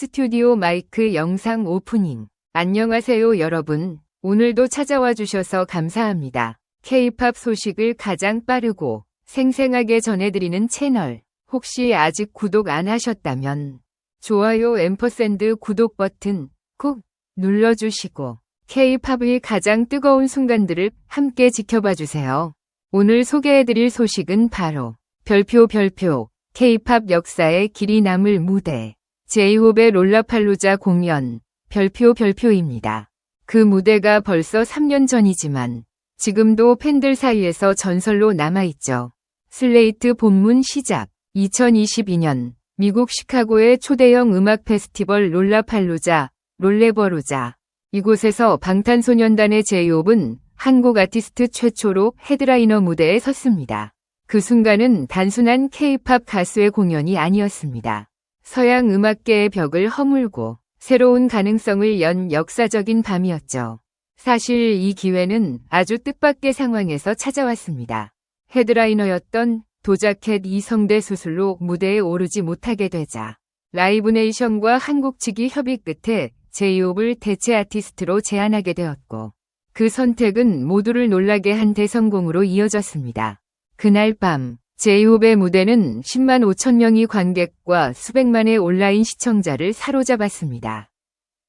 스튜디오 마이크 영상 오프닝. 안녕하세요 여러분. 오늘도 찾아와 주셔서 감사합니다. K-팝 소식을 가장 빠르고 생생하게 전해드리는 채널. 혹시 아직 구독 안 하셨다면 좋아요 앰퍼샌드 구독 버튼 꼭 눌러주시고 K-팝의 가장 뜨거운 순간들을 함께 지켜봐 주세요. 오늘 소개해드릴 소식은 바로 별표 별표 K-팝 역사의 길이 남을 무대 제이홉의 롤라팔루자 공연 별표 별표입니다. 그 무대가 벌써 3년 전이지만 지금도 팬들 사이에서 전설로 남아있죠. 슬레이트 본문 시작 2022년 미국 시카고의 초대형 음악 페스티벌 롤라팔루자 롤레버루자 이곳에서 방탄소년단의 제이홉은 한국 아티스트 최초로 헤드라이너 무대에 섰습니다. 그 순간은 단순한 K-팝 가수의 공연이 아니었습니다. 서양 음악계의 벽을 허물고 새로운 가능성을 연 역사적인 밤이었죠. 사실 이 기회는 아주 뜻밖의 상황에서 찾아왔습니다. 헤드라이너였던 도자켓 이성대 수술로 무대에 오르지 못하게 되자 라이브네이션과 한국 측이 협의 끝에 제이홉을 대체 아티스트로 제안하게 되었고 그 선택은 모두를 놀라게 한 대성공으로 이어졌습니다. 그날 밤 제이홉의 무대는 10만 5천 명의 관객과 수백만의 온라인 시청자를 사로잡았습니다.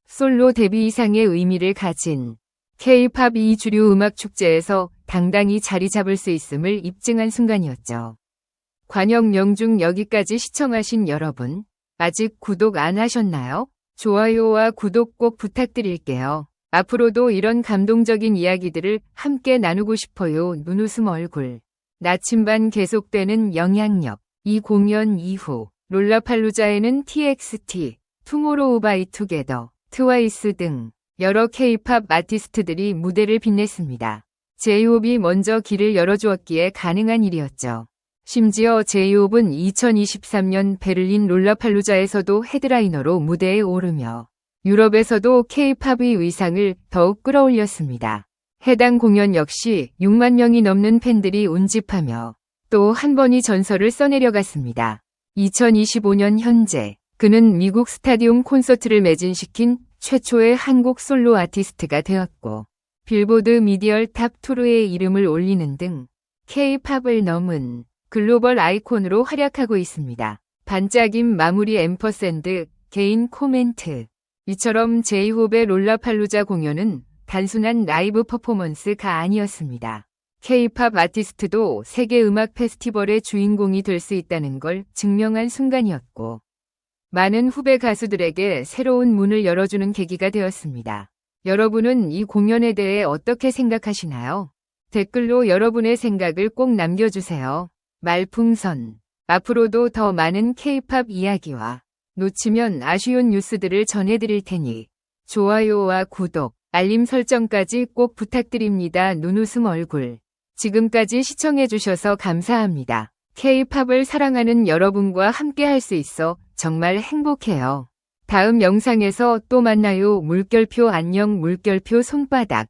솔로 데뷔 이상의 의미를 가진 K-팝 이 주류 음악 축제에서 당당히 자리 잡을 수 있음을 입증한 순간이었죠. 관영 영 중 여기까지 시청하신 여러분, 아직 구독 안 하셨나요? 좋아요와 구독 꼭 부탁드릴게요. 앞으로도 이런 감동적인 이야기들을 함께 나누고 싶어요. 눈웃음 얼굴. 나침반 계속되는 영향력. 이 공연 이후 롤라팔루자에는 TXT, 투모로우 바이 투게더, 트와이스 등 여러 K-팝 아티스트들이 무대를 빛냈습니다. 제이홉이 먼저 길을 열어주었기에 가능한 일이었죠. 심지어 제이홉은 2023년 베를린 롤라팔루자에서도 헤드라이너로 무대에 오르며 유럽에서도 K-팝의 의상을 더욱 끌어올렸습니다. 해당 공연 역시 6만 명이 넘는 팬들이 운집하며 또 한 번이 전설을 써내려갔습니다. 2025년 현재 그는 미국 스타디움 콘서트를 매진시킨 최초의 한국 솔로 아티스트가 되었고 빌보드 미디얼 탑 투르의 이름을 올리는 등 K-팝을 넘은 글로벌 아이콘으로 활약하고 있습니다. 반짝임 마무리 앰퍼샌드 개인 코멘트 이처럼 제이홉의 롤라팔루자 공연은 단순한 라이브 퍼포먼스가 아니었습니다. K-팝 아티스트도 세계 음악 페스티벌의 주인공이 될 수 있다는 걸 증명한 순간이었고 많은 후배 가수들에게 새로운 문을 열어주는 계기가 되었습니다. 여러분은 이 공연에 대해 어떻게 생각하시나요? 댓글로 여러분의 생각을 꼭 남겨주세요. 말풍선. 앞으로도 더 많은 K-팝 이야기와 놓치면 아쉬운 뉴스들을 전해드릴 테니 좋아요와 구독, 알림 설정까지 꼭 부탁드립니다. 눈웃음 얼굴. 지금까지 시청해주셔서 감사합니다. K-팝을 사랑하는 여러분과 함께 할 수 있어 정말 행복해요. 다음 영상에서 또 만나요. 물결표 안녕 물결표 손바닥.